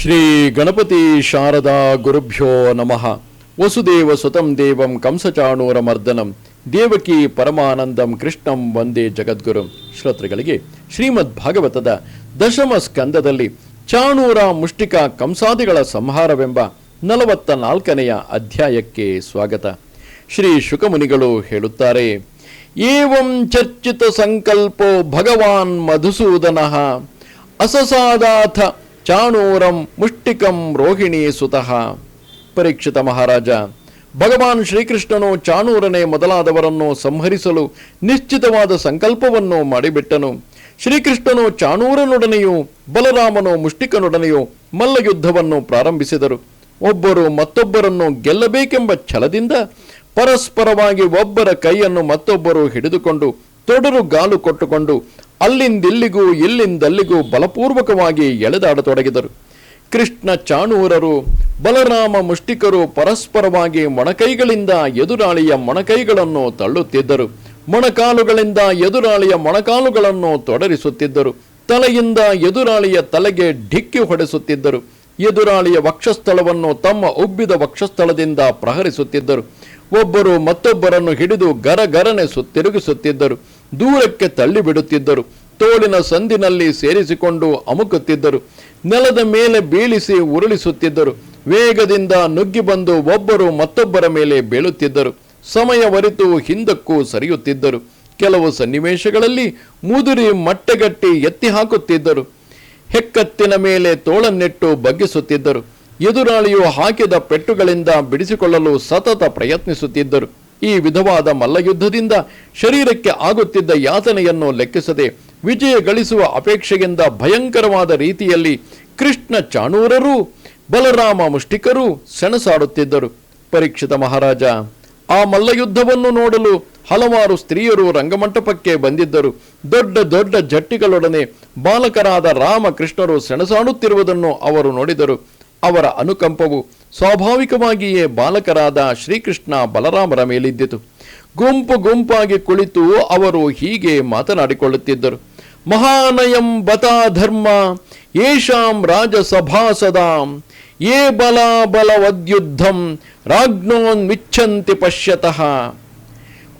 ಶ್ರೀ ಗಣಪತಿ ಶಾರದಾ ಗುರುಭ್ಯೋ ನಮಃ. ವಸುದೇವ ಸುತಂ ದೇವಂ ಕಂಸಚಾಣೂರ ಮರ್ದನಂ. ದೇವಕಿ ಪರಮಾನಂದಂ ಕೃಷ್ಣಂ ವಂದೇ ಜಗದ್ಗುರು. ಶ್ರೋತೃಗಳಿಗೆ ಶ್ರೀಮದ್ ಭಾಗವತದ ದಶಮ ಸ್ಕಂದದಲ್ಲಿ ಚಾಣೂರ ಮುಷ್ಟಿಕ ಕಂಸಾದಿಗಳ ಸಂಹಾರವೆಂಬ ನಲವತ್ತ ನಾಲ್ಕನೆಯ ಅಧ್ಯಾಯಕ್ಕೆ ಸ್ವಾಗತ. ಶ್ರೀ ಶುಕಮುನಿಗಳು ಹೇಳುತ್ತಾರೆ, ಏವಂ ಚರ್ಚಿತ ಸಂಕಲ್ಪೋ ಭಗವಾನ್ ಮಧುಸೂದನಃ. ಅಸಸಾದಾಥ ಚಾಣೂರಂ ಮುಷ್ಟಿಕಂ ರೋಹಿಣಿ ಸುತಃ. ಪರೀಕ್ಷಿತ ಮಹಾರಾಜ, ಭಗವಾನ್ ಶ್ರೀಕೃಷ್ಣನು ಚಾಣೂರನೇ ಮೊದಲಾದವರನ್ನು ಸಂಹರಿಸಲು ನಿಶ್ಚಿತವಾದ ಸಂಕಲ್ಪವನ್ನು ಮಾಡಿಬಿಟ್ಟನು. ಶ್ರೀಕೃಷ್ಣನು ಚಾಣೂರನೊಡನೆಯೂ ಬಲರಾಮನು ಮುಷ್ಟಿಕನೊಡನೆಯೂ ಮಲ್ಲಯುದ್ಧವನ್ನು ಪ್ರಾರಂಭಿಸಿದರು. ಒಬ್ಬರು ಮತ್ತೊಬ್ಬರನ್ನು ಗೆಲ್ಲಬೇಕೆಂಬ ಛಲದಿಂದ ಪರಸ್ಪರವಾಗಿ ಒಬ್ಬರ ಕೈಯನ್ನು ಮತ್ತೊಬ್ಬರು ಹಿಡಿದುಕೊಂಡು ತೊಡರು ಗಾಲು ಕೊಟ್ಟುಕೊಂಡು ಅಲ್ಲಿಂದಿಲ್ಲಿಗೂ ಇಲ್ಲಿಂದಲ್ಲಿಗೂ ಬಲಪೂರ್ವಕವಾಗಿ ಎಳೆದಾಡತೊಡಗಿದರು. ಕೃಷ್ಣ ಚಾಣೂರರು, ಬಲರಾಮ ಮುಷ್ಟಿಕರು ಪರಸ್ಪರವಾಗಿ ಮೊಣಕೈಗಳಿಂದ ಎದುರಾಳಿಯ ಮೊಣಕೈಗಳನ್ನು ತಳ್ಳುತ್ತಿದ್ದರು. ಮೊಣಕಾಲುಗಳಿಂದ ಎದುರಾಳಿಯ ಮೊಣಕಾಲುಗಳನ್ನು ತೊಡರಿಸುತ್ತಿದ್ದರು. ತಲೆಯಿಂದ ಎದುರಾಳಿಯ ತಲೆಗೆ ಢಿಕ್ಕಿ ಹೊಡೆಸುತ್ತಿದ್ದರು. ಎದುರಾಳಿಯ ವಕ್ಷಸ್ಥಳವನ್ನು ತಮ್ಮ ಉಬ್ಬಿದ ವಕ್ಷಸ್ಥಳದಿಂದ ಪ್ರಹರಿಸುತ್ತಿದ್ದರು. ಒಬ್ಬರು ಮತ್ತೊಬ್ಬರನ್ನು ಹಿಡಿದು ಗರಗರನೆ ಸುತ್ತಿರುಗಿಸುತ್ತಿದ್ದರು. ದೂರಕ್ಕೆ ತಳ್ಳಿಬಿಡುತ್ತಿದ್ದರು. ತೋಳಿನ ಸಂದಿನಲ್ಲಿ ಸೇರಿಸಿಕೊಂಡು ಅಮುಕುತ್ತಿದ್ದರು. ನೆಲದ ಮೇಲೆ ಬೀಳಿಸಿ ಉರುಳಿಸುತ್ತಿದ್ದರು. ವೇಗದಿಂದ ನುಗ್ಗಿ ಬಂದು ಒಬ್ಬರು ಮತ್ತೊಬ್ಬರ ಮೇಲೆ ಬೀಳುತ್ತಿದ್ದರು. ಸಮಯವರಿತು ಹಿಂದಕ್ಕೂ ಸರಿಯುತ್ತಿದ್ದರು. ಕೆಲವು ಸನ್ನಿವೇಶಗಳಲ್ಲಿ ಮುದುರಿ ಮಟ್ಟೆಗಟ್ಟಿ ಎತ್ತಿ ಹಾಕುತ್ತಿದ್ದರು. ಹೆಕ್ಕತ್ತಿನ ಮೇಲೆ ತೋಳನ್ನಿಟ್ಟು ಬಗ್ಗಿಸುತ್ತಿದ್ದರು. ಎದುರಾಳಿಯು ಹಾಕಿದ ಪೆಟ್ಟುಗಳಿಂದ ಬಿಡಿಸಿಕೊಳ್ಳಲು ಸತತ ಪ್ರಯತ್ನಿಸುತ್ತಿದ್ದರು. ಈ ವಿಧವಾದ ಮಲ್ಲಯುದ್ಧದಿಂದ ಶರೀರಕ್ಕೆ ಆಗುತ್ತಿದ್ದ ಯಾತನೆಯನ್ನು ಲೆಕ್ಕಿಸದೆ ವಿಜಯ ಗಳಿಸುವ ಅಪೇಕ್ಷೆಯಿಂದ ಭಯಂಕರವಾದ ರೀತಿಯಲ್ಲಿ ಕೃಷ್ಣ ಚಾಣೂರರು, ಬಲರಾಮ ಮುಷ್ಟಿಕರು ಸೆಣಸಾಡುತ್ತಿದ್ದರು. ಪರೀಕ್ಷಿತ ಮಹಾರಾಜ, ಆ ಮಲ್ಲಯುದ್ಧವನ್ನು ನೋಡಲು ಹಲವಾರು ಸ್ತ್ರೀಯರು ರಂಗಮಂಟಪಕ್ಕೆ ಬಂದಿದ್ದರು. ದೊಡ್ಡ ದೊಡ್ಡ ಜಟ್ಟಿಗಳೊಡನೆ ಬಾಲಕರಾದ ರಾಮಕೃಷ್ಣರು ಸೆಣಸಾಡುತ್ತಿರುವುದನ್ನು ಅವರು ನೋಡಿದರು. ಅವರ ಅನುಕಂಪವು ಸ್ವಾಭಾವಿಕವಾಗಿಯೇ ಬಾಲಕರಾದ ಶ್ರೀಕೃಷ್ಣ ಬಲರಾಮರ ಮೇಲಿದ್ದಿತು. ಗುಂಪು ಗುಂಪಾಗಿ ಕುಳಿತು ಅವರು ಹೀಗೆ ಮಾತನಾಡಿಕೊಳ್ಳುತ್ತಿದ್ದರು. ಮಹಾನಯಂ ಬತಾಧರ್ಮ ಯೇಷಾಂ ರಾಜಸಭಾಸದಾಂ ಏ ಬಲ ಬಲವದ್ಯುದ್ಧಂ, ರಾಜ್ಞೋನ್ ಮಿಚ್ಛಂತಿ ಪಶ್ಯತಃ.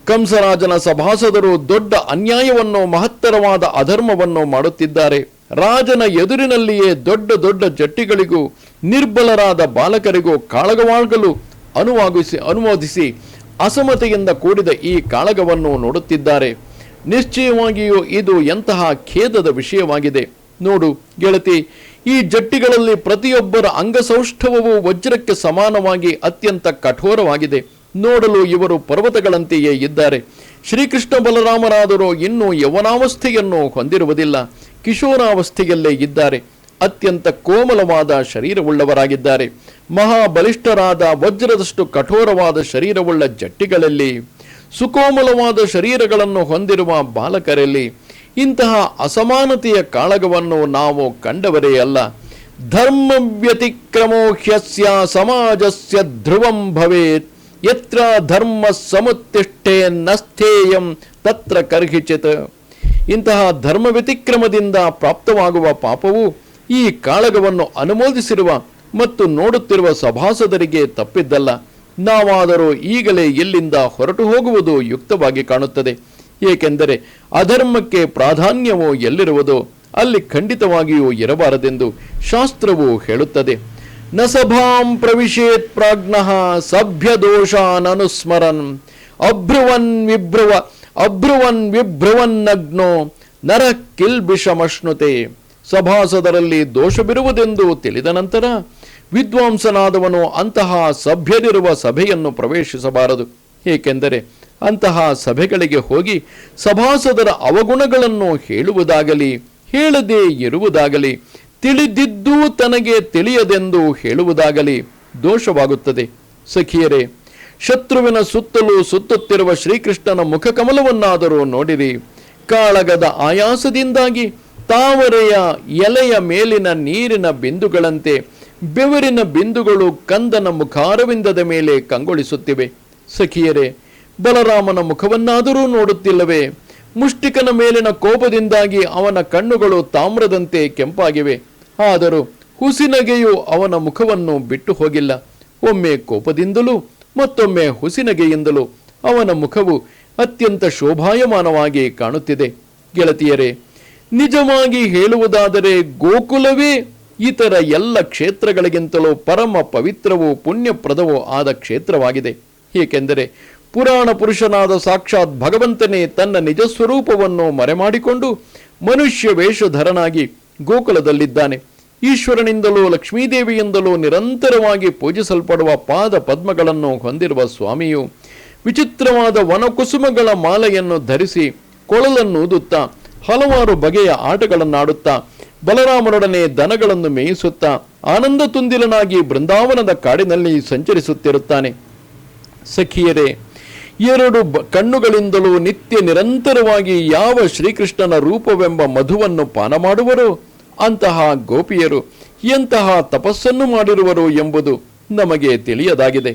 ಕಂಸರಾಜನ ಸಭಾಸದರು ದೊಡ್ಡ ಅನ್ಯಾಯವನ್ನು, ಮಹತ್ತರವಾದ ಅಧರ್ಮವನ್ನು ಮಾಡುತ್ತಿದ್ದಾರೆ. ರಾಜನ ಎದುರಿನಲ್ಲಿಯೇ ದೊಡ್ಡ ದೊಡ್ಡ ಜಟ್ಟಿಗಳಿಗೂ ನಿರ್ಬಲರಾದ ಬಾಲಕರಿಗೂ ಕಾಳಗವಾಗಲು ಅನುವಾಗಿಸಿ ಅನುಮೋದಿಸಿ ಅಸಮತೆಯಿಂದ ಕೂಡಿದ ಈ ಕಾಳಗವನ್ನು ನೋಡುತ್ತಿದ್ದಾರೆ. ನಿಶ್ಚಯವಾಗಿಯೂ ಇದು ಎಂತಹ ಖೇದದ ವಿಷಯವಾಗಿದೆ. ನೋಡು ಗೆಳತಿ, ಈ ಜಟ್ಟಿಗಳಲ್ಲಿ ಪ್ರತಿಯೊಬ್ಬರ ಅಂಗಸೌಷ್ಠವವು ವಜ್ರಕ್ಕೆ ಸಮಾನವಾಗಿ ಅತ್ಯಂತ ಕಠೋರವಾಗಿದೆ. ನೋಡಲು ಇವರು ಪರ್ವತಗಳಂತೆಯೇ ಇದ್ದಾರೆ. ಶ್ರೀಕೃಷ್ಣ ಬಲರಾಮರಾದರೂ ಇನ್ನೂ ಯವನಾವಸ್ಥೆಯನ್ನು ಹೊಂದಿರುವುದಿಲ್ಲ. ಕಿಶೋರಾವಸ್ಥೆಯಲ್ಲೇ ಇದ್ದಾರೆ. ಅತ್ಯಂತ ಕೋಮಲವಾದ ಶರೀರವುಳ್ಳವರಾಗಿದ್ದಾರೆ. ಮಹಾಬಲಿಷ್ಠರಾದ ವಜ್ರದಷ್ಟು ಕಠೋರವಾದ ಶರೀರವುಳ್ಳ ಜಟ್ಟಿಗಳಲ್ಲಿ, ಸುಕೋಮಲವಾದ ಶರೀರಗಳನ್ನು ಹೊಂದಿರುವ ಬಾಲಕರಲ್ಲಿ ಇಂತಹ ಅಸಮಾನತೆಯ ಕಾಳಗವನ್ನು ನಾವು ಕಂಡವರೇ ಅಲ್ಲ. ಧರ್ಮ ವ್ಯತಿಕ್ರಮೋ ಹ್ಯಸ್ಯ ಸಮಾಜಸ್ಯ ಧ್ರುವಂ ಭವೇತ್. ಯತ್ರ ಧರ್ಮ ಸಮುತ್ತಿಷ್ಠೇ ನಸ್ಥೇಯಂ ತತ್ರ ಕರ್ಹಿಚಿತ್. ಇಂತಹ ಧರ್ಮ ವ್ಯತಿಕ್ರಮದಿಂದ ಪ್ರಾಪ್ತವಾಗುವ ಪಾಪವು ಈ ಕಾಳಗವನ್ನು ಅನುಮೋದಿಸಿರುವ ಮತ್ತು ನೋಡುತ್ತಿರುವ ಸಭಾಸದರಿಗೆ ತಪ್ಪಿದ್ದಲ್ಲ. ನಾವಾದರೂ ಈಗಲೇ ಇಲ್ಲಿಂದ ಹೊರಟು ಹೋಗುವುದು ಯುಕ್ತವಾಗಿ ಕಾಣುತ್ತದೆ. ಏಕೆಂದರೆ ಅಧರ್ಮಕ್ಕೆ ಪ್ರಾಧಾನ್ಯವು ಎಲ್ಲಿರುವುದೋ, ಅಲ್ಲಿ ಖಂಡಿತವಾಗಿಯೂ ಇರಬಾರದೆಂದು ಶಾಸ್ತ್ರವು ಹೇಳುತ್ತದೆ. ನ ಸಭಾಂ ಪ್ರವಿಶೇತ್ ಪ್ರಾಜ್ಞಃ ಸಭ್ಯ ದೋಷಾನನುಸ್ಮರನ್ ಅಭ್ರುವನ್ ವಿಭ್ರುವ, ಅಭ್ರುವನ್ ವಿಭ್ರುವನ್ನಗ್ನೋ, ನರ ಕಿಲ್ಬಿಷಮಶ್ನುತೆ ಸಭಾಸದರಲ್ಲಿ ದೋಷವಿರುವುದೆಂದು ತಿಳಿದ ನಂತರ ವಿದ್ವಾಂಸನಾದವನು ಅಂತಹ ಸಭ್ಯರಿರುವ ಸಭೆಯನ್ನು ಪ್ರವೇಶಿಸಬಾರದು. ಏಕೆಂದರೆ ಅಂತಹ ಸಭೆಗಳಿಗೆ ಹೋಗಿ ಸಭಾಸದರ ಅವಗುಣಗಳನ್ನು ಹೇಳುವುದಾಗಲಿ, ಹೇಳದೇ ಇರುವುದಾಗಲಿ, ತಿಳಿದಿದ್ದೂ ತನಗೆ ತಿಳಿಯದೆಂದು ಹೇಳುವುದಾಗಲಿ ದೋಷವಾಗುತ್ತದೆ. ಸಖಿಯರೇ, ಶತ್ರುವಿನ ಸುತ್ತಲೂ ಸುತ್ತುತ್ತಿರುವ ಶ್ರೀಕೃಷ್ಣನ ಮುಖಕಮಲವನ್ನಾದರೂ ನೋಡಿರಿ. ಕಾಳಗದ ಆಯಾಸದಿಂದಾಗಿ ತಾವರೆಯ ಎಲೆಯ ಮೇಲಿನ ನೀರಿನ ಬಿಂದುಗಳಂತೆ ಬೆವರಿನ ಬಿಂದುಗಳು ಕಂದನ ಮುಖಾರವಿಂದದ ಮೇಲೆ ಕಂಗೊಳಿಸುತ್ತಿವೆ. ಸಖಿಯರೇ, ಬಲರಾಮನ ಮುಖವನ್ನಾದರೂ ನೋಡುತ್ತಿಲ್ಲವೇ? ಮುಷ್ಟಿಕನ ಮೇಲಿನ ಕೋಪದಿಂದಾಗಿ ಅವನ ಕಣ್ಣುಗಳು ತಾಮ್ರದಂತೆ ಕೆಂಪಾಗಿವೆ. ಆದರೂ ಹುಸಿನಗೆಯು ಅವನ ಮುಖವನ್ನು ಬಿಟ್ಟು ಹೋಗಿಲ್ಲ. ಒಮ್ಮೆ ಕೋಪದಿಂದಲೂ, ಮತ್ತೊಮ್ಮೆ ಹುಸಿನಗೆಯಿಂದಲೂ ಅವನ ಮುಖವು ಅತ್ಯಂತ ಶೋಭಾಯಮಾನವಾಗಿ ಕಾಣುತ್ತಿದೆ. ಗೆಳತಿಯರೇ ನಿಜವಾಗಿ ಹೇಳುವುದಾದರೆ ಗೋಕುಲವೇ ಇತರ ಎಲ್ಲ ಕ್ಷೇತ್ರಗಳಿಗಿಂತಲೂ ಪರಮ ಪವಿತ್ರವೂ ಪುಣ್ಯಪ್ರದವೂ ಆದ ಕ್ಷೇತ್ರವಾಗಿದೆ. ಏಕೆಂದರೆ ಪುರಾಣ ಪುರುಷನಾದ ಸಾಕ್ಷಾತ್ ಭಗವಂತನೇ ತನ್ನ ನಿಜ ಸ್ವರೂಪವನ್ನು ಮರೆಮಾಡಿಕೊಂಡು ಮನುಷ್ಯ ವೇಷಧರನಾಗಿ ಗೋಕುಲದಲ್ಲಿದ್ದಾನೆ. ಈಶ್ವರನಿಂದಲೂ ಲಕ್ಷ್ಮೀದೇವಿಯಿಂದಲೂ ನಿರಂತರವಾಗಿ ಪೂಜಿಸಲ್ಪಡುವ ಪಾದ ಪದ್ಮಗಳನ್ನು ಹೊಂದಿರುವ ಸ್ವಾಮಿಯು ವಿಚಿತ್ರವಾದ ವನಕುಸುಮಗಳ ಮಾಲೆಯನ್ನು ಧರಿಸಿ ಕೊಳಲನ್ನು ಊದುತ್ತಾ ಹಲವಾರು ಬಗೆಯ ಆಟಗಳನ್ನಾಡುತ್ತಾ ಬಲರಾಮನೊಡನೆ ದನಗಳನ್ನು ಮೇಯಿಸುತ್ತಾ ಆನಂದ ತುಂದಿಲನಾಗಿ ಬೃಂದಾವನದ ಕಾಡಿನಲ್ಲಿ ಸಂಚರಿಸುತ್ತಿರುತ್ತಾನೆ. ಸಖಿಯರೇ, ಎರಡು ಕಣ್ಣುಗಳಿಂದಲೂ ನಿತ್ಯ ನಿರಂತರವಾಗಿ ಯಾವ ಶ್ರೀಕೃಷ್ಣನ ರೂಪವೆಂಬ ಮಧುವನ್ನು ಪಾನ ಮಾಡುವರು ಅಂತಹ ಗೋಪಿಯರು ಎಂತಹ ತಪಸ್ಸನ್ನು ಮಾಡಿರುವರು ಎಂಬುದು ನಮಗೆ ತಿಳಿಯದಾಗಿದೆ.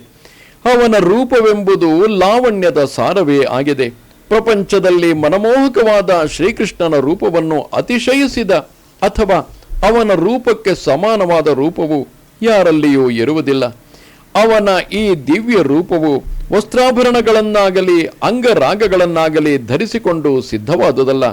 ಅವನ ರೂಪವೆಂಬುದು ಲಾವಣ್ಯದ ಸಾರವೇ ಆಗಿದೆ. ಪ್ರಪಂಚದಲ್ಲಿ ಮನಮೋಹಕವಾದ ಶ್ರೀಕೃಷ್ಣನ ರೂಪವನ್ನು ಅತಿಶಯಿಸಿದ ಅಥವಾ ಅವನ ರೂಪಕ್ಕೆ ಸಮಾನವಾದ ರೂಪವು ಯಾರಲ್ಲಿಯೂ ಇರುವುದಿಲ್ಲ. ಅವನ ಈ ದಿವ್ಯ ರೂಪವು ವಸ್ತ್ರಾಭರಣಗಳನ್ನಾಗಲಿ, ಅಂಗರಾಗಗಳನ್ನಾಗಲಿ ಧರಿಸಿಕೊಂಡು ಸಿದ್ಧವಾದುದಲ್ಲ.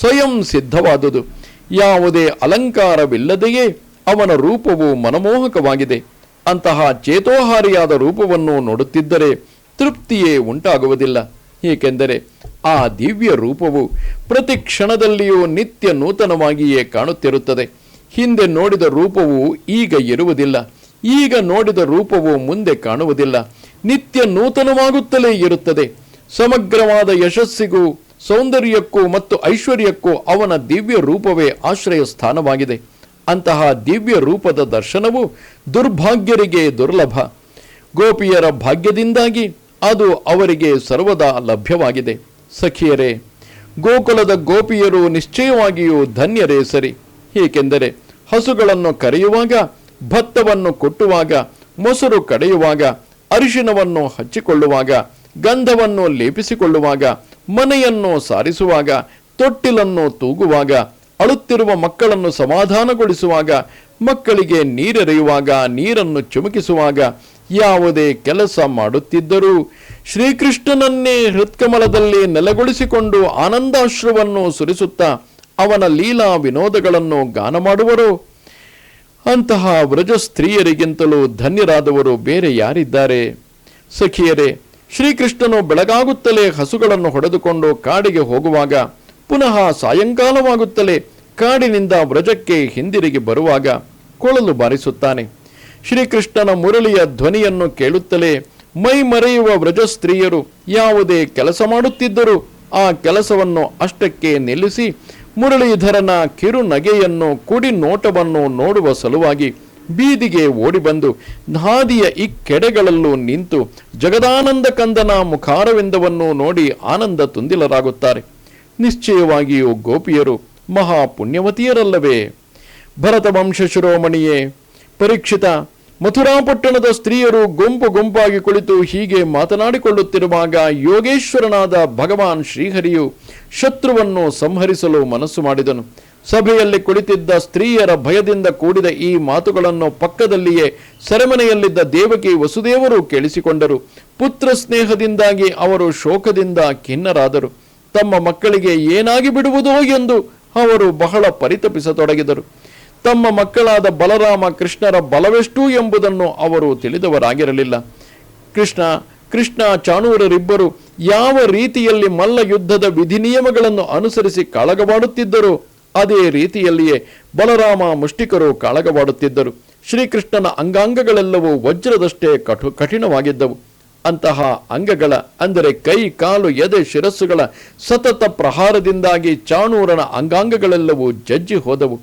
ಸ್ವಯಂ ಸಿದ್ಧವಾದುದು. ಯಾವುದೇ ಅಲಂಕಾರವಿಲ್ಲದೆಯೇ ಅವನ ರೂಪವು ಮನಮೋಹಕವಾಗಿದೆ. ಅಂತಹ ಚೇತೋಹಾರಿಯಾದ ರೂಪವನ್ನು ನೋಡುತ್ತಿದ್ದರೆ ತೃಪ್ತಿಯೇ ಉಂಟಾಗುವುದಿಲ್ಲ. ಏಕೆಂದರೆ ಆ ದಿವ್ಯ ರೂಪವು ಪ್ರತಿ ಕ್ಷಣದಲ್ಲಿಯೂ ನಿತ್ಯ ನೂತನವಾಗಿಯೇ ಕಾಣುತ್ತಿರುತ್ತದೆ. ಹಿಂದೆ ನೋಡಿದ ರೂಪವು ಈಗ ಇರುವುದಿಲ್ಲ. ಈಗ ನೋಡಿದ ರೂಪವು ಮುಂದೆ ಕಾಣುವುದಿಲ್ಲ. ನಿತ್ಯ ನೂತನವಾಗುತ್ತಲೇ ಇರುತ್ತದೆ. ಸಮಗ್ರವಾದ ಯಶಸ್ಸಿಗೂ, ಸೌಂದರ್ಯಕ್ಕೂ ಮತ್ತು ಐಶ್ವರ್ಯಕ್ಕೂ ಅವನ ದಿವ್ಯ ರೂಪವೇ ಆಶ್ರಯ ಸ್ಥಾನವಾಗಿದೆ ಅಂತಹ ದಿವ್ಯ ರೂಪದ ದರ್ಶನವು ದುರ್ಭಾಗ್ಯರಿಗೆ ದುರ್ಲಭ. ಗೋಪಿಯರ ಭಾಗ್ಯದಿಂದಾಗಿ ಅದು ಅವರಿಗೆ ಸರ್ವದಾ ಲಭ್ಯವಾಗಿದೆ. ಸಖಿಯರೇ, ಗೋಕುಲದ ಗೋಪಿಯರು ನಿಶ್ಚಯವಾಗಿಯೂ ಧನ್ಯರೇ ಸರಿ. ಏಕೆಂದರೆ ಹಸುಗಳನ್ನು ಕರೆಯುವಾಗ, ಭತ್ತವನ್ನು ಕೊಟ್ಟುವಾಗ, ಮೊಸರು ಕಡೆಯುವಾಗ ಅರಿಶಿನವನ್ನು ಹಚ್ಚಿಕೊಳ್ಳುವಾಗ, ಗಂಧವನ್ನು ಲೇಪಿಸಿಕೊಳ್ಳುವಾಗ, ಮನೆಯನ್ನು ಸಾರಿಸುವಾಗ, ತೊಟ್ಟಿಲನ್ನು ತೂಗುವಾಗ, ಅಳುತ್ತಿರುವ ಮಕ್ಕಳನ್ನು ಸಮಾಧಾನಗೊಳಿಸುವಾಗ, ಮಕ್ಕಳಿಗೆ ನೀರೆರೆಯುವಾಗ, ನೀರನ್ನು ಚುಮುಕಿಸುವಾಗ ಯಾವುದೇ ಕೆಲಸ ಮಾಡುತ್ತಿದ್ದರೂ ಶ್ರೀಕೃಷ್ಣನನ್ನೇ ಹೃತ್ಕಮಲದಲ್ಲಿ ನೆಲೆಗೊಳಿಸಿಕೊಂಡು ಆನಂದಾಶ್ರವನ್ನು ಸುರಿಸುತ್ತಾ ಅವನ ಲೀಲಾ ವಿನೋದಗಳನ್ನು ಗಾನ ಮಾಡುವರು. ಅಂತಹ ವ್ರಜ ಸ್ತ್ರೀಯರಿಗಿಂತಲೂ ಧನ್ಯರಾದವರು ಬೇರೆ ಯಾರಿದ್ದಾರೆ? ಸಖಿಯರೇ, ಶ್ರೀಕೃಷ್ಣನು ಬೆಳಗಾಗುತ್ತಲೇ ಹಸುಗಳನ್ನು ಹೊಡೆದುಕೊಂಡು ಕಾಡಿಗೆ ಹೋಗುವಾಗ, ಪುನಃ ಸಾಯಂಕಾಲವಾಗುತ್ತಲೇ ಕಾಡಿನಿಂದ ವ್ರಜಕ್ಕೆ ಹಿಂದಿರುಗಿ ಬರುವಾಗ ಕೊಳಲು ಬಾರಿಸುತ್ತಾನೆ. ಶ್ರೀಕೃಷ್ಣನ ಮುರಳಿಯ ಧ್ವನಿಯನ್ನು ಕೇಳುತ್ತಲೇ ಮೈ ಮರೆಯುವ ವ್ರಜ ಸ್ತ್ರೀಯರು ಯಾವುದೇ ಕೆಲಸ ಮಾಡುತ್ತಿದ್ದರೂ ಆ ಕೆಲಸವನ್ನು ಅಷ್ಟಕ್ಕೆ ನಿಲ್ಲಿಸಿ ಮುರಳೀಧರನ ಕಿರು ನಗೆಯನ್ನು ಕುಡಿ ನೋಟವನ್ನು ನೋಡುವ ಸಲುವಾಗಿ ಬೀದಿಗೆ ಓಡಿಬಂದು ಹಾದಿಯ ಇಕ್ಕೆಡೆಗಳಲ್ಲೂ ನಿಂತು ಜಗದಾನಂದ ಕಂದನ ಮುಖಾರವಿಂದವನ್ನು ನೋಡಿ ಆನಂದ ತುಂದಿಲರಾಗುತ್ತಾರೆ. ನಿಶ್ಚಯವಾಗಿಯೂ ಗೋಪಿಯರು ಮಹಾಪುಣ್ಯವತಿಯರಲ್ಲವೇ. ಭರತ ವಂಶ ಶಿರೋಮಣಿಯೇ, ಪರೀಕ್ಷಿತ ಮಥುರಾಪಟ್ಟಣದ ಸ್ತ್ರೀಯರು ಗುಂಪು ಗುಂಪಾಗಿ ಕುಳಿತು ಹೀಗೆ ಮಾತನಾಡಿಕೊಳ್ಳುತ್ತಿರುವಾಗ ಯೋಗೇಶ್ವರನಾದ ಭಗವಾನ್ ಶ್ರೀಹರಿಯು ಶತ್ರುವನ್ನು ಸಂಹರಿಸಲು ಮನಸ್ಸು ಮಾಡಿದನು. ಸಭೆಯಲ್ಲಿ ಕುಳಿತಿದ್ದ ಸ್ತ್ರೀಯರ ಭಯದಿಂದ ಕೂಡಿದ ಈ ಮಾತುಗಳನ್ನು ಪಕ್ಕದಲ್ಲಿಯೇ ಸೆರೆಮನೆಯಲ್ಲಿದ್ದ ದೇವಕಿ ವಸುದೇವರು ಕೇಳಿಸಿಕೊಂಡರು. ಪುತ್ರ ಸ್ನೇಹದಿಂದಾಗಿ ಅವರು ಶೋಕದಿಂದ ಖಿನ್ನರಾದರು. ತಮ್ಮ ಮಕ್ಕಳಿಗೆ ಏನಾಗಿ ಬಿಡುವುದೋ ಎಂದು ಅವರು ಬಹಳ ಪರಿತಪಿಸತೊಡಗಿದರು. ತಮ್ಮ ಮಕ್ಕಳಾದ ಬಲರಾಮ ಕೃಷ್ಣರ ಬಲವೆಷ್ಟು ಎಂಬುದನ್ನು ಅವರು ತಿಳಿದವರಾಗಿರಲಿಲ್ಲ. ಕೃಷ್ಣ ಕೃಷ್ಣ ಚಾಣೂರರಿಬ್ಬರು ಯಾವ ರೀತಿಯಲ್ಲಿ ಮಲ್ಲ ಯುದ್ಧದ ವಿಧಿ ನಿಯಮಗಳನ್ನು ಅನುಸರಿಸಿ ಕಾಳಗವಾಡುತ್ತಿದ್ದರು, ಅದೇ ರೀತಿಯಲ್ಲಿಯೇ ಬಲರಾಮ ಮುಷ್ಟಿಕರು ಕಾಳಗವಾಡುತ್ತಿದ್ದರು. ಶ್ರೀಕೃಷ್ಣನ ಅಂಗಾಂಗಗಳೆಲ್ಲವೂ ವಜ್ರದಷ್ಟೇ ಕಠು ಕಠಿಣವಾಗಿದ್ದವು. ಅಂತಹ ಅಂಗಗಳ, ಅಂದರೆ ಕೈ, ಕಾಲು, ಎದೆ, ಶಿರಸ್ಸುಗಳ ಸತತ ಪ್ರಹಾರದಿಂದಾಗಿ ಚಾಣೂರನ ಅಂಗಾಂಗಗಳೆಲ್ಲವೂ ಜಜ್ಜಿ ಹೋದವು.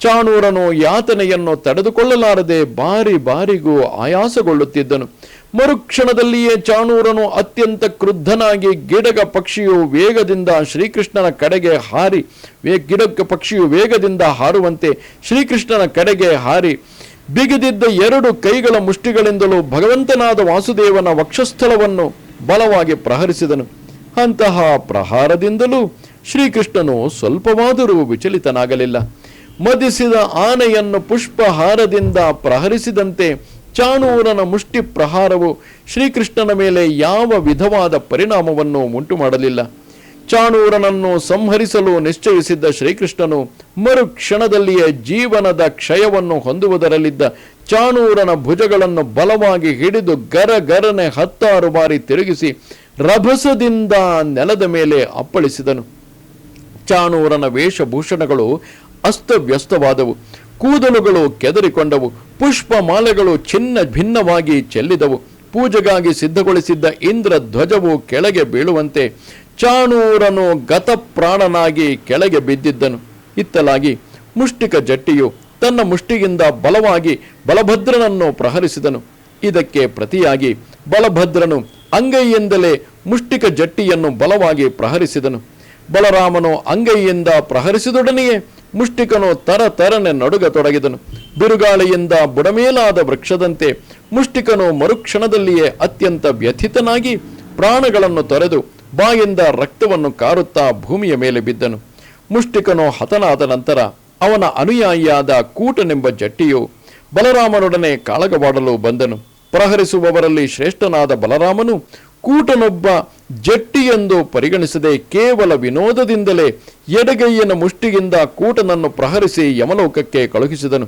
ಚಾಣೂರನು ಯಾತನೆಯನ್ನು ತಡೆದುಕೊಳ್ಳಲಾರದೆ ಬಾರಿ ಬಾರಿಗೂ ಆಯಾಸಗೊಳ್ಳುತ್ತಿದ್ದನು. ಮರುಕ್ಷಣದಲ್ಲಿಯೇ ಚಾಣೂರನು ಅತ್ಯಂತ ಕ್ರುದ್ಧನಾಗಿ ಗಿಡಗ ಪಕ್ಷಿಯು ವೇಗದಿಂದ ಶ್ರೀಕೃಷ್ಣನ ಕಡೆಗೆ ಹಾರಿ, ವೇ ಗಿಡಗ ಪಕ್ಷಿಯು ವೇಗದಿಂದ ಹಾರುವಂತೆ ಶ್ರೀಕೃಷ್ಣನ ಕಡೆಗೆ ಹಾರಿ. ಬಿಗಿದಿದ್ದ ಎರಡು ಕೈಗಳ ಮುಷ್ಟಿಗಳಿಂದಲೂ ಭಗವಂತನಾದ ವಾಸುದೇವನ ವಕ್ಷಸ್ಥಳವನ್ನು ಬಲವಾಗಿ ಪ್ರಹರಿಸಿದನು. ಅಂತಹ ಪ್ರಹಾರದಿಂದಲೂ ಶ್ರೀಕೃಷ್ಣನು ಸ್ವಲ್ಪವಾದರೂ ವಿಚಲಿತನಾಗಲಿಲ್ಲ. ಮದಿಸಿದ ಆನೆಯನ್ನು ಪುಷ್ಪಹಾರದಿಂದ ಪ್ರಹರಿಸಿದಂತೆ ಚಾಣೂರನ ಮುಷ್ಟಿ ಪ್ರಹಾರವು ಶ್ರೀಕೃಷ್ಣನ ಮೇಲೆ ಯಾವ ವಿಧವಾದ ಪರಿಣಾಮವನ್ನು ಉಂಟು ಮಾಡಲಿಲ್ಲ ಚಾಣೂರನನ್ನು ಸಂಹರಿಸಲು ನಿಶ್ಚಯಿಸಿದ್ದ ಶ್ರೀಕೃಷ್ಣನು ಮರುಕ್ಷಣದಲ್ಲಿಯೇ ಜೀವನದ ಕ್ಷಯವನ್ನು ಹೊಂದುವುದರಲ್ಲಿದ್ದ ಚಾಣೂರನ ಭುಜಗಳನ್ನು ಬಲವಾಗಿ ಹಿಡಿದು ಗರಗರನೆ ಹತ್ತಾರು ಬಾರಿ ತಿರುಗಿಸಿ ರಭಸದಿಂದ ನೆಲದ ಮೇಲೆ ಅಪ್ಪಳಿಸಿದನು. ಚಾಣೂರನ ವೇಷಭೂಷಣಗಳು ಅಸ್ತವ್ಯಸ್ತವಾದವು. ಕೂದಲುಗಳು ಕೆದರಿಕೊಂಡವು. ಪುಷ್ಪ ಮಾಲೆಗಳು ಚಿನ್ನ ಭಿನ್ನವಾಗಿ ಚೆಲ್ಲಿದವು. ಪೂಜೆಗಾಗಿ ಸಿದ್ಧಗೊಳಿಸಿದ್ದ ಇಂದ್ರ ಧ್ವಜವು ಕೆಳಗೆ ಬೀಳುವಂತೆ ಚಾಣೂರನು ಗತಪ್ರಾಣನಾಗಿ ಕೆಳಗೆ ಬಿದ್ದಿದ್ದನು. ಇತ್ತಲಾಗಿ ಮುಷ್ಟಿಕ ಜಟ್ಟಿಯು ತನ್ನ ಮುಷ್ಟಿಯಿಂದ ಬಲವಾಗಿ ಬಲಭದ್ರನನ್ನು ಪ್ರಹರಿಸಿದನು. ಇದಕ್ಕೆ ಪ್ರತಿಯಾಗಿ ಬಲಭದ್ರನು ಅಂಗೈಯಿಂದಲೇ ಮುಷ್ಟಿಕ ಜಟ್ಟಿಯನ್ನು ಬಲವಾಗಿ ಪ್ರಹರಿಸಿದನು. ಬಲರಾಮನು ಅಂಗೈಯಿಂದ ಪ್ರಹರಿಸಿದೊಡನೆಯೇ ಮುಷ್ಟಿಕನು ತರ ತರನೆ ನಡುಗತೊಡಗಿದನು. ಬಿರುಗಾಳಿಯಿಂದ ಬುಡಮೇಲಾದ ವೃಕ್ಷದಂತೆ ಮುಷ್ಟಿಕನು ಮರುಕ್ಷಣದಲ್ಲಿಯೇ ಅತ್ಯಂತ ವ್ಯಥಿತನಾಗಿ ಪ್ರಾಣಗಳನ್ನು ತೊರೆದು ಬಾಯಿಂದ ರಕ್ತವನ್ನು ಕಾರುತ್ತಾ ಭೂಮಿಯ ಮೇಲೆ ಬಿದ್ದನು. ಮುಷ್ಟಿಕನು ಹತನಾದ ನಂತರ ಅವನ ಅನುಯಾಯಿಯಾದ ಕೂಟನೆಂಬ ಜಟ್ಟಿಯು ಬಲರಾಮನೊಡನೆ ಕಾಳಗವಾಡಲು ಬಂದನು. ಪ್ರಹರಿಸುವವರಲ್ಲಿ ಶ್ರೇಷ್ಠನಾದ ಬಲರಾಮನು ಕೂಟನೊಬ್ಬ ಜಟ್ಟಿ ಎಂದು ಪರಿಗಣಿಸದೆ ಕೇವಲ ವಿನೋದದಿಂದಲೇ ಎಡಗೈಯನ ಮುಷ್ಟಿಯಿಂದ ಕೂಟನನ್ನು ಪ್ರಹರಿಸಿ ಯಮಲೋಕಕ್ಕೆ ಕಳುಹಿಸಿದನು.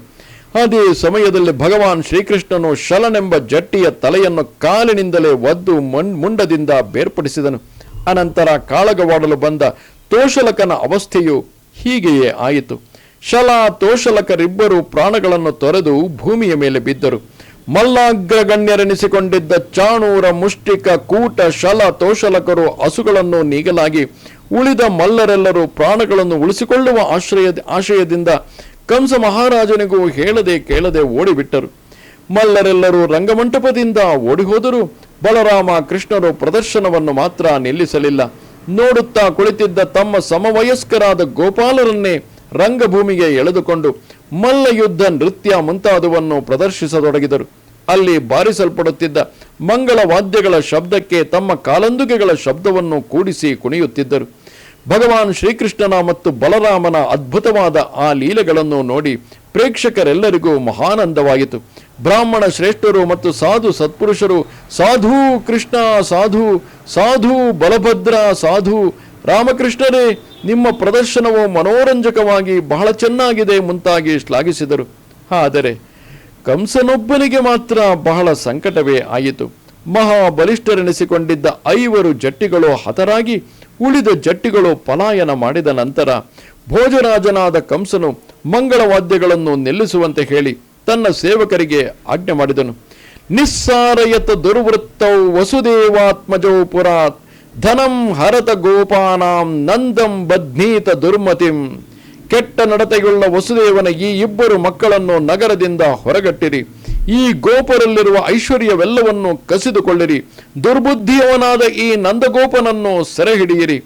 ಅದೇ ಸಮಯದಲ್ಲಿ ಭಗವಾನ್ ಶ್ರೀಕೃಷ್ಣನು ಶಲನೆಂಬ ಜಟ್ಟಿಯ ತಲೆಯನ್ನು ಕಾಲಿನಿಂದಲೇ ಒದ್ದು ಮಣ್ ಮುಂಡದಿಂದ ಬೇರ್ಪಡಿಸಿದನು. ಅನಂತರ ಕಾಳಗವಾಡಲು ಬಂದ ತೋಷಲಕನ ಅವಸ್ಥೆಯು ಹೀಗೆಯೇ ಆಯಿತು. ಶಲ ತೋಷಲಕರಿಬ್ಬರು ಪ್ರಾಣಗಳನ್ನು ತೊರೆದು ಭೂಮಿಯ ಮೇಲೆ ಬಿದ್ದರು. ಮಲ್ಲಾಗ್ರಗಣ್ಯರೆನಿಸಿಕೊಂಡಿದ್ದ ಚಾಣೂರ ಮುಷ್ಟಿಕ ಕೂಟ ಶಲ ತೋಷಲಕರು ಹಸುಗಳನ್ನು ನೀಗಲಾಗಿ ಉಳಿದ ಮಲ್ಲರೆಲ್ಲರೂ ಪ್ರಾಣಗಳನ್ನು ಉಳಿಸಿಕೊಳ್ಳುವ ಆಶ್ರಯ ಆಶಯದಿಂದ ಕಂಸ ಮಹಾರಾಜನಿಗೂ ಹೇಳದೆ ಕೇಳದೆ ಓಡಿಬಿಟ್ಟರು. ಮಲ್ಲರೆಲ್ಲರೂ ರಂಗಮಂಟಪದಿಂದ ಓಡಿಹೋದರೂ. ಬಲರಾಮ ಕೃಷ್ಣರು ಪ್ರದರ್ಶನವನ್ನು ಮಾತ್ರ ನಿಲ್ಲಿಸಲಿಲ್ಲ. ನೋಡುತ್ತಾ ಕುಳಿತಿದ್ದ ತಮ್ಮ ಸಮವಯಸ್ಕರಾದ ಗೋಪಾಲರನ್ನೇ ರಂಗಭೂಮಿಗೆ ಎಳೆದುಕೊಂಡು ಮಲ್ಲಯುದ್ಧ ನೃತ್ಯ ಮುಂತಾದವನ್ನು ಪ್ರದರ್ಶಿಸತೊಡಗಿದರು. ಅಲ್ಲಿ ಬಾರಿಸಲ್ಪಡುತ್ತಿದ್ದ ಮಂಗಳ ವಾದ್ಯಗಳ ಶಬ್ದಕ್ಕೆ ತಮ್ಮ ಕಾಲಂದುಗೆಗಳ ಶಬ್ದವನ್ನು ಕೂಡಿಸಿ ಕುಣಿಯುತ್ತಿದ್ದರು. ಭಗವಾನ್ ಶ್ರೀಕೃಷ್ಣನ ಮತ್ತು ಬಲರಾಮನ ಅದ್ಭುತವಾದ ಆ ಲೀಲೆಗಳನ್ನು ನೋಡಿ ಪ್ರೇಕ್ಷಕರೆಲ್ಲರಿಗೂ ಮಹಾನಂದವಾಯಿತು. ಬ್ರಾಹ್ಮಣ ಶ್ರೇಷ್ಠರು ಮತ್ತು ಸಾಧು ಸತ್ಪುರುಷರು, ಸಾಧು ಕೃಷ್ಣ, ಸಾಧು ಸಾಧು ಬಲಭದ್ರ, ಸಾಧು ರಾಮಕೃಷ್ಣರೇ ನಿಮ್ಮ ಪ್ರದರ್ಶನವು ಮನೋರಂಜಕವಾಗಿ ಬಹಳ ಚೆನ್ನಾಗಿದೆ ಮುಂತಾಗಿ ಶ್ಲಾಘಿಸಿದರು. ಆದರೆ ಕಂಸನೊಬ್ಬನಿಗೆ ಮಾತ್ರ ಬಹಳ ಸಂಕಟವೇ ಆಯಿತು. ಮಹಾಬಲಿಷ್ಠರೆನಿಸಿಕೊಂಡಿದ್ದ ಐವರು ಜಟ್ಟಿಗಳು ಹತರಾಗಿ ಉಳಿದ ಜಟ್ಟಿಗಳು ಪಲಾಯನ ಮಾಡಿದ ನಂತರ ಭೋಜರಾಜನಾದ ಕಂಸನು ಮಂಗಳವಾದ್ಯಗಳನ್ನು ನಿಲ್ಲಿಸುವಂತೆ ಹೇಳಿ ತನ್ನ ಸೇವಕರಿಗೆ ಆಜ್ಞೆ ಮಾಡಿದನು. ನಿಸ್ಸಾರಯತ ದುರ್ವೃತ್ತೌ ವಸುದೇವಾತ್ಮಜೌ ಪುರಾತ್ ಧನಂ ಹರತ ಗೋಪಾನಾಂ ನಂದಂ ಬಧ್ನೀತ ದುರ್ಮತಿಂ. ಕೆಟ್ಟ ನಡತೆಯುಳ್ಳ ವಸುದೇವನ ಈ ಇಬ್ಬರು ಮಕ್ಕಳನ್ನು ನಗರದಿಂದ ಹೊರಗಟ್ಟಿರಿ. ಈ ಗೋಪರಲ್ಲಿರುವ ಐಶ್ವರ್ಯವೆಲ್ಲವನ್ನು ಕಸಿದುಕೊಳ್ಳಿರಿ. ದುರ್ಬುದ್ಧಿಯವನಾದ ಈ ನಂದಗೋಪನನ್ನು ಸೆರೆ ಹಿಡಿಯಿರಿ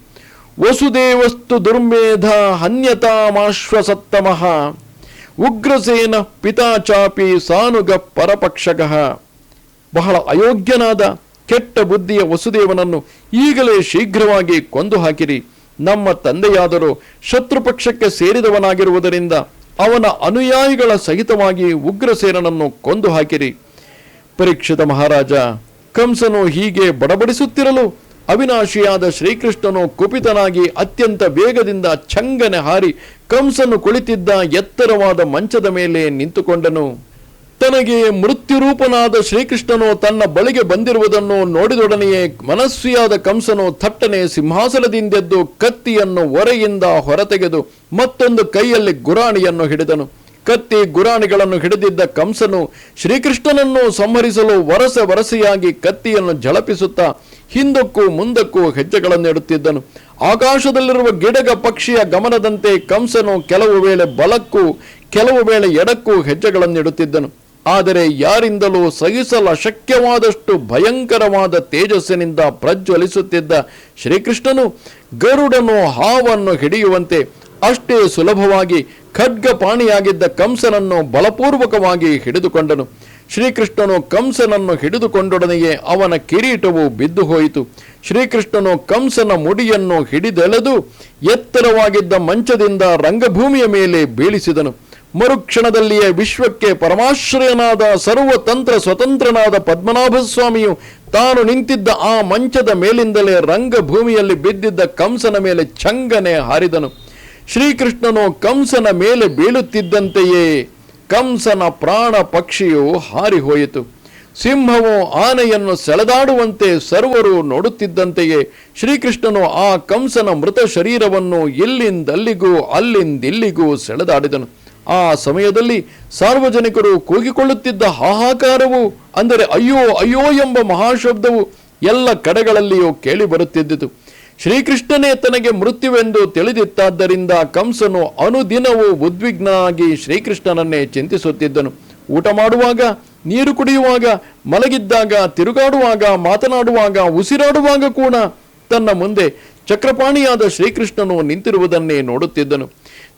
ವಸುದೇವಸ್ತು ದುರ್ಮೇಧ ಹನ್ಯತಾಮಾಶ್ವಸತ್ತಮಃ. ಉಗ್ರಸೇನ ಪಿತಾಚಾಪಿ ಸಾನುಗ ಪರಪಕ್ಷಕಃ ಬಹಳ ಅಯೋಗ್ಯನಾದ ಕೆಟ್ಟ ಬುದ್ಧಿಯ ವಸುದೇವನನ್ನು ಈಗಲೇ ಶೀಘ್ರವಾಗಿ ಕೊಂದು ಹಾಕಿರಿ. ನಮ್ಮ ತಂದೆಯಾದರೂ ಶತ್ರುಪಕ್ಷಕ್ಕೆ ಸೇರಿದವನಾಗಿರುವುದರಿಂದ ಅವನ ಅನುಯಾಯಿಗಳ ಸಹಿತವಾಗಿ ಉಗ್ರಸೇನನನ್ನು ಕೊಂದು ಹಾಕಿರಿ. ಪರೀಕ್ಷಿತ ಮಹಾರಾಜ, ಕಂಸನು ಹೀಗೆ ಬಡಬಡಿಸುತ್ತಿರಲು ಅವಿನಾಶಿಯಾದ ಶ್ರೀಕೃಷ್ಣನು ಕುಪಿತನಾಗಿ ಅತ್ಯಂತ ವೇಗದಿಂದ ಛಂಗನೆ ಹಾರಿ ಕಂಸನು ಕುಳಿತಿದ್ದ ಎತ್ತರವಾದ ಮಂಚದ ಮೇಲೆ ನಿಂತುಕೊಂಡನು. ತನಗೆ ಮೃತ್ಯುರೂಪನಾದ ಶ್ರೀಕೃಷ್ಣನು ತನ್ನ ಬಳಿಗೆ ಬಂದಿರುವುದನ್ನು ನೋಡಿದೊಡನೆಯೇ ಮನಸ್ವಿಯಾದ ಕಂಸನು ಥಟ್ಟನೆ ಸಿಂಹಾಸನದಿಂದೆದ್ದು ಕತ್ತಿಯನ್ನು ಒರೆಯಿಂದ ಹೊರತೆಗೆದು ಮತ್ತೊಂದು ಕೈಯಲ್ಲಿ ಗುರಾಣಿಯನ್ನು ಹಿಡಿದನು. ಕತ್ತಿ ಗುರಾಣಿಗಳನ್ನು ಹಿಡಿದಿದ್ದ ಕಂಸನು ಶ್ರೀಕೃಷ್ಣನನ್ನು ಸಂಹರಿಸಲು ವರಸೆ ವರಸೆಯಾಗಿ ಕತ್ತಿಯನ್ನು ಝಳಪಿಸುತ್ತಾ ಹಿಂದಕ್ಕೂ ಮುಂದಕ್ಕೂ ಹೆಜ್ಜೆಗಳನ್ನಿಡುತ್ತಿದ್ದನು ಆಕಾಶದಲ್ಲಿರುವ ಗಿಡಗ ಪಕ್ಷಿಯ ಗಮನದಂತೆ ಕಂಸನು ಕೆಲವು ವೇಳೆ ಬಲಕ್ಕೂ, ಕೆಲವು ವೇಳೆ ಎಡಕ್ಕೂ ಹೆಜ್ಜೆಗಳನ್ನಿಡುತ್ತಿದ್ದನು ಆದರೆ ಯಾರಿಂದಲೂ ಸಹಿಸಲು ಅಶಕ್ಯವಾದಷ್ಟು ಭಯಂಕರವಾದ ತೇಜಸ್ಸಿನಿಂದ ಪ್ರಜ್ವಲಿಸುತ್ತಿದ್ದ ಶ್ರೀಕೃಷ್ಣನು ಗರುಡನು ಹಾವನ್ನು ಹಿಡಿಯುವಂತೆ ಅಷ್ಟೇ ಸುಲಭವಾಗಿ ಖಡ್ಗಪಾಣಿಯಾಗಿದ್ದ ಕಂಸನನ್ನು ಬಲಪೂರ್ವಕವಾಗಿ ಹಿಡಿದುಕೊಂಡನು. ಶ್ರೀಕೃಷ್ಣನು ಕಂಸನನ್ನು ಹಿಡಿದುಕೊಂಡೊಡನೆಯೇ ಅವನ ಕಿರೀಟವು ಬಿದ್ದು ಹೋಯಿತು. ಶ್ರೀಕೃಷ್ಣನು ಕಂಸನ ಮುಡಿಯನ್ನು ಹಿಡಿದೆಳೆದು ಎತ್ತರವಾಗಿದ್ದ ಮಂಚದಿಂದ ರಂಗಭೂಮಿಯ ಮೇಲೆ ಬೀಳಿಸಿದನು. ಮರುಕ್ಷಣದಲ್ಲಿಯೇ ವಿಶ್ವಕ್ಕೆ ಪರಮಾಶ್ರಯನಾದ ಸರ್ವತಂತ್ರ ಸ್ವತಂತ್ರನಾದ ಪದ್ಮನಾಭ ಸ್ವಾಮಿಯು ತಾನು ನಿಂತಿದ್ದ ಆ ಮಂಚದ ಮೇಲಿಂದಲೇ ರಂಗಭೂಮಿಯಲ್ಲಿ ಬಿದ್ದಿದ್ದ ಕಂಸನ ಮೇಲೆ ಚಂಗನೆ ಹಾರಿದನು. ಶ್ರೀಕೃಷ್ಣನು ಕಂಸನ ಮೇಲೆ ಬೀಳುತ್ತಿದ್ದಂತೆಯೇ ಕಂಸನ ಪ್ರಾಣ ಪಕ್ಷಿಯು ಹಾರಿಹೋಯಿತು. ಸಿಂಹವು ಆನೆಯನ್ನು ಸೆಳೆದಾಡುವಂತೆ ಸರ್ವರು ನೋಡುತ್ತಿದ್ದಂತೆಯೇ ಶ್ರೀಕೃಷ್ಣನು ಆ ಕಂಸನ ಮೃತ ಶರೀರವನ್ನು ಇಲ್ಲಿಂದಲ್ಲಿಗೂ ಅಲ್ಲಿಂದಿಲ್ಲಿಗೂ ಸೆಳೆದಾಡಿದನು. ಆ ಸಮಯದಲ್ಲಿ ಸಾರ್ವಜನಿಕರು ಕೂಗಿಕೊಳ್ಳುತ್ತಿದ್ದ ಹಾಹಾಕಾರವು, ಅಂದರೆ ಅಯ್ಯೋ ಅಯ್ಯೋ ಎಂಬ ಮಹಾಶಬ್ದವು ಎಲ್ಲ ಕಡೆಗಳಲ್ಲಿಯೂ ಕೇಳಿ ಬರುತ್ತಿದ್ದಿತು. ಶ್ರೀಕೃಷ್ಣನೇ ತನಗೆ ಮೃತ್ಯುವೆಂದು ತಿಳಿದಿತ್ತಾದ್ದರಿಂದ ಕಂಸನು ಅನುದಿನವೂ ಉದ್ವಿಗ್ನಾಗಿ ಶ್ರೀಕೃಷ್ಣನನ್ನೇ ಚಿಂತಿಸುತ್ತಿದ್ದನು. ಊಟ ಮಾಡುವಾಗ, ನೀರು ಕುಡಿಯುವಾಗ, ಮಲಗಿದ್ದಾಗ, ತಿರುಗಾಡುವಾಗ, ಮಾತನಾಡುವಾಗ, ಉಸಿರಾಡುವಾಗ ಕೂಡ ತನ್ನ ಮುಂದೆ ಚಕ್ರಪಾಣಿಯಾದ ಶ್ರೀಕೃಷ್ಣನು ನಿಂತಿರುವುದನ್ನೇ ನೋಡುತ್ತಿದ್ದನು.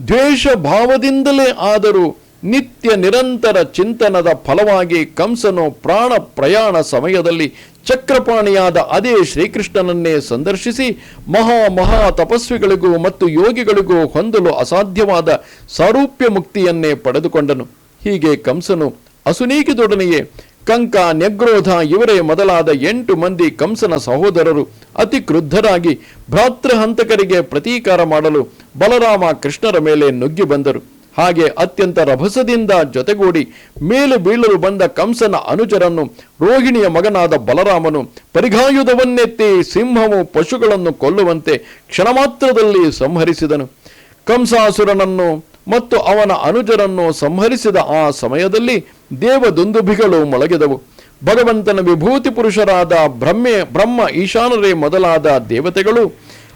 ದ್ವೇಷ ಭಾವದಿಂದಲೇ ಆದರೂ ನಿತ್ಯ ನಿರಂತರ ಚಿಂತನದ ಫಲವಾಗಿ ಕಂಸನು ಪ್ರಾಣ ಪ್ರಯಾಣ ಸಮಯದಲ್ಲಿ ಚಕ್ರಪಾಣಿಯಾದ ಅದೇ ಶ್ರೀಕೃಷ್ಣನನ್ನೇ ಸಂದರ್ಶಿಸಿ ಮಹಾ ಮಹಾ ತಪಸ್ವಿಗಳಿಗೂ ಮತ್ತು ಯೋಗಿಗಳಿಗೂ ಹೊಂದಲು ಅಸಾಧ್ಯವಾದ ಸಾರೂಪ್ಯ ಮುಕ್ತಿಯನ್ನೇ ಪಡೆದುಕೊಂಡನು. ಹೀಗೆ ಕಂಸನು ಅಸುನೀಗಿದೊಡನೆಯೇ ಕಂಕ ನೆಗ್ರೋಧ ಇವರೇ ಮೊದಲಾದ ಎಂಟು ಮಂದಿ ಕಂಸನ ಸಹೋದರರು. ಅತಿ ಕ್ರುದ್ಧರಾಗಿ ಭ್ರಾತೃಹಂತಕರಿಗೆ ಪ್ರತೀಕಾರ ಮಾಡಲು ಬಲರಾಮ ಕೃಷ್ಣರ ಮೇಲೆ ನುಗ್ಗಿ ಬಂದರು. ಹಾಗೆ ಅತ್ಯಂತ ರಭಸದಿಂದ ಜೊತೆಗೂಡಿ ಮೇಲೆ ಬೀಳಲು ಬಂದ ಕಂಸನ ಅನುಜರನ್ನು ರೋಹಿಣಿಯ ಮಗನಾದ ಬಲರಾಮನು ಪರಿಘಾಯುಧವನ್ನೆತ್ತಿ ಸಿಂಹವು ಪಶುಗಳನ್ನು ಕೊಲ್ಲುವಂತೆ ಕ್ಷಣಮಾತ್ರದಲ್ಲಿ ಸಂಹರಿಸಿದನು. ಕಂಸಾಸುರನನ್ನು ಮತ್ತು ಅವನ ಅನುಜರನ್ನು ಸಂಹರಿಸಿದ ಆ ಸಮಯದಲ್ಲಿ ದೇವದುಂದುಭಿಗಳು ಮೊಳಗಿದವು. ಭಗವಂತನ ವಿಭೂತಿ ಪುರುಷರಾದ ಬ್ರಹ್ಮೆ, ಬ್ರಹ್ಮ ಈಶಾನರೇ ಮೊದಲಾದ ದೇವತೆಗಳು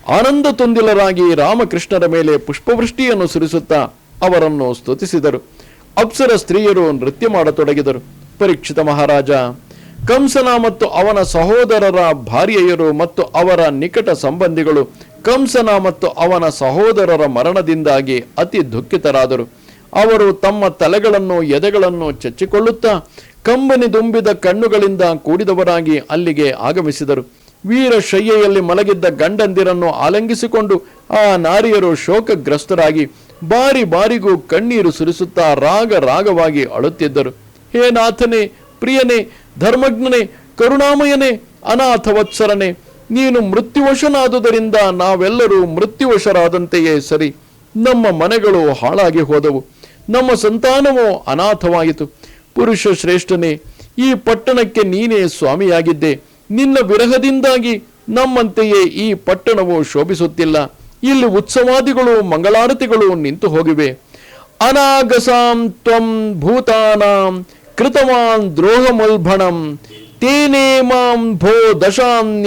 ಆನಂದ ತುಂದಿಲರಾಗಿ ರಾಮಕೃಷ್ಣರ ಮೇಲೆ ಪುಷ್ಪವೃಷ್ಟಿಯನ್ನು ಸುರಿಸುತ್ತಾ ಅವರನ್ನು ಸ್ತುತಿಸಿದರು. ಅಪ್ಸರ ಸ್ತ್ರೀಯರು ನೃತ್ಯ ಮಾಡತೊಡಗಿದರು. ಪರೀಕ್ಷಿತ ಮಹಾರಾಜ, ಕಂಸನ ಮತ್ತು ಅವನ ಸಹೋದರರ ಭಾರ್ಯೆಯರು ಮತ್ತು ಅವರ ನಿಕಟ ಸಂಬಂಧಿಗಳು ಕಂಸನ ಮತ್ತು ಅವನ ಸಹೋದರರ ಮರಣದಿಂದಾಗಿ ಅತಿ ದುಃಖಿತರಾದರು. ಅವರು ತಮ್ಮ ತಲೆಗಳನ್ನು ಎದೆಗಳನ್ನು ಚಚ್ಚಿಕೊಳ್ಳುತ್ತಾ ಕಂಬನಿ ದುಂಬಿದ ಕಣ್ಣುಗಳಿಂದ ಕೂಡಿದವರಾಗಿ ಅಲ್ಲಿಗೆ ಆಗಮಿಸಿದರು. ವೀರ ಶಯ್ಯೆಯಲ್ಲಿ ಮಲಗಿದ್ದ ಗಂಡಂದಿರನ್ನು ಆಲಂಗಿಸಿಕೊಂಡು ಆ ನಾರಿಯರು ಶೋಕಗ್ರಸ್ತರಾಗಿ ಬಾರಿ ಬಾರಿಗೂ ಕಣ್ಣೀರು ಸುರಿಸುತ್ತಾ ರಾಗ ರಾಗವಾಗಿ ಅಳುತ್ತಿದ್ದರು. ಹೇ ನಾಥನೇ, ಪ್ರಿಯನೇ, ಧರ್ಮಜ್ಞನೇ, ಕರುಣಾಮಯನೇ, ಅನಾಥವತ್ಸರನೇ ನೀನು ಮೃತ್ಯುವಶನಾದುದರಿಂದ ನಾವೆಲ್ಲರೂ ಮೃತ್ಯುವಶರಾದಂತೆಯೇ ಸರಿ. ನಮ್ಮ ಮನೆಗಳು ಹಾಳಾಗಿ ಹೋದವು. ನಮ್ಮ ಸಂತಾನವೋ ಅನಾಥವಾಯಿತು. ಪುರುಷ ಶ್ರೇಷ್ಠನೇ, ಈ ಪಟ್ಟಣಕ್ಕೆ ನೀನೇ ಸ್ವಾಮಿಯಾಗಿದ್ದೆ. ನಿನ್ನ ವಿರಹದಿಂದಾಗಿ ನಮ್ಮಂತೆಯೇ ಈ ಪಟ್ಟಣವು ಶೋಭಿಸುತ್ತಿಲ್ಲ. ಇಲ್ಲಿ ಉತ್ಸವಾದಿಗಳು ಮಂಗಳಾರತಿಗಳು ನಿಂತು ಹೋಗಿವೆ. ಅನಾಗಸಾಂ ತ್ವಂ ಭೂತಾನಾಂ ಕೃತವಾನ್ ದ್ರೋಹಮುಲ್ಭಣಂ ತೇನೇ ಮಾಂ ಭೋ ದಶಾಂ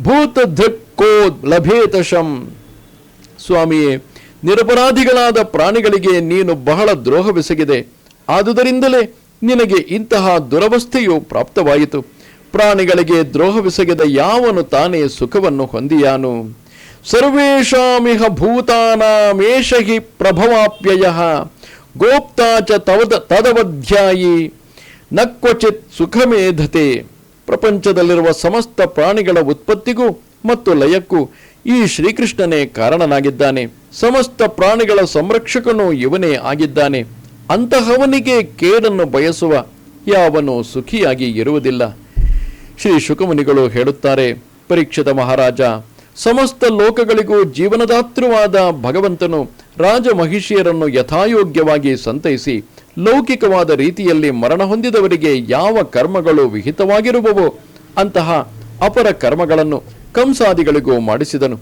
ಭೂತ ಧಕ್ಕೋ ಲಭೇತಶಂ ಸ್ವಾಮಿಯೇ ನಿರಪರಾಧಿಗಳಾದ ಪ್ರಾಣಿಗಳಿಗೆ ನೀನು ಬಹಳ ದ್ರೋಹವೆಸಗಿದೆ. ಆದುದರಿಂದಲೇ ನಿನಗೆ ಇಂತಹ ದುರವಸ್ಥೆಯು ಪ್ರಾಪ್ತವಾಯಿತು. ಪ್ರಾಣಿಗಳಿಗೆ ದ್ರೋಹವೆಸಗಿದ ಯಾವನು ತಾನೇ ಸುಖವನ್ನು ಹೊಂದಿಯಾನು. ಸರ್ವೇಷಾಮಿಹ ಭೂತಾನಾಮೇಷ ಹಿ ಪ್ರಭವಾಪ್ಯಯ. ಗೋಪ್ತಾ ಚ ತವದ ತದವಧ್ಯಾಯಿ. ನ ಸುಖಮೇಧತೆ. ಪ್ರಪಂಚದಲ್ಲಿರುವ ಸಮಸ್ತ ಪ್ರಾಣಿಗಳ ಉತ್ಪತ್ತಿಗೂ ಮತ್ತು ಲಯಕ್ಕೂ ಈ ಶ್ರೀಕೃಷ್ಣನೇ ಕಾರಣನಾಗಿದ್ದಾನೆ. ಸಮಸ್ತ ಪ್ರಾಣಿಗಳ ಸಂರಕ್ಷಕನು ಇವನೇ ಆಗಿದ್ದಾನೆ. ಅಂತಹವನಿಗೆ ಕೇಡನ್ನು ಬಯಸುವ ಯಾವನು ಸುಖಿಯಾಗಿ ಇರುವುದಿಲ್ಲ. ಶ್ರೀ ಶುಕಮುನಿಗಳು ಹೇಳುತ್ತಾರೆ, ಪರೀಕ್ಷಿತ ಮಹಾರಾಜ, ಸಮಸ್ತ ಲೋಕಗಳಿಗೂ ಜೀವನದಾತೃವಾದ ಭಗವಂತನು ರಾಜ ಮಹಿಷಿಯರನ್ನು ಯಥಾಯೋಗ್ಯವಾಗಿ ಸಂತೈಸಿ, ಲೌಕಿಕವಾದ ರೀತಿಯಲ್ಲಿ ಮರಣ ಹೊಂದಿದವರಿಗೆ ಯಾವ ಕರ್ಮಗಳು ವಿಹಿತವಾಗಿರುವವೋ? ಅಂತಹ ಅಪರ ಕರ್ಮಗಳನ್ನು ಕಂಸಾದಿಗಳಿಗೂ ಮಾಡಿಸಿದನು.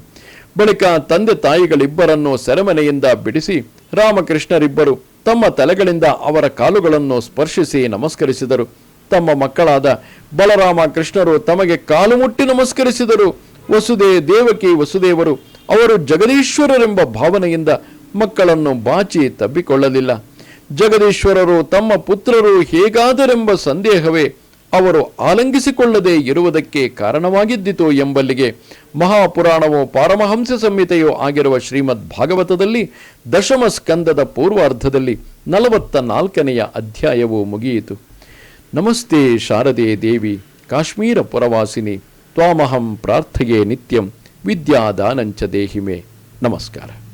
ಬಳಿಕ ತಂದೆ ತಾಯಿಗಳಿಬ್ಬರನ್ನು ಸೆರೆಮನೆಯಿಂದ ಬಿಡಿಸಿ, ರಾಮಕೃಷ್ಣರಿಬ್ಬರು ತಮ್ಮ ತಲೆಗಳಿಂದ ಅವರ ಕಾಲುಗಳನ್ನು ಸ್ಪರ್ಶಿಸಿ ನಮಸ್ಕರಿಸಿದರು. ತಮ್ಮ ಮಕ್ಕಳಾದ ಬಲರಾಮ ಕೃಷ್ಣರು ತಮಗೆ ಕಾಲು ಮುಟ್ಟಿ ನಮಸ್ಕರಿಸಿದರು. ವಸುದೇ ದೇವಕಿ ವಸುದೇವರು ಅವರು ಜಗದೀಶ್ವರರೆಂಬ ಭಾವನೆಯಿಂದ ಮಕ್ಕಳನ್ನು ಬಾಚಿ ತಬ್ಬಿಕೊಳ್ಳಲಿಲ್ಲ. ಜಗದೀಶ್ವರರು ತಮ್ಮ ಪುತ್ರರು ಹೇಗಾದರೆಂಬ ಸಂದೇಹವೇ ಅವರು ಆಲಂಗಿಸಿಕೊಳ್ಳದೆ ಇರುವುದಕ್ಕೆ ಕಾರಣವಾಗಿದ್ದಿತು ಎಂಬಲ್ಲಿಗೆ. ಮಹಾಪುರಾಣವು ಪಾರಮಹಂಸ ಸಂಹಿತೆಯೂ ಆಗಿರುವ ಶ್ರೀಮದ್ ಭಾಗವತದಲ್ಲಿ ದಶಮ ಸ್ಕಂದದ ಪೂರ್ವಾರ್ಧದಲ್ಲಿ ನಲವತ್ತ ನಾಲ್ಕನೆಯ ಅಧ್ಯಾಯವು ಮುಗಿಯಿತು. ನಮಸ್ತೆ ಶಾರದೆ ದೇವಿ, ಕಾಶ್ಮೀರ ಪುರವಾಸಿನಿ, ತ್ವಾಮಹಂ ಪ್ರಾರ್ಥೆಯೇ ನಿತ್ಯಂ, ವಿದ್ಯಾದಾನಂಚ ದೇಹಿಮೆ. ನಮಸ್ಕಾರ.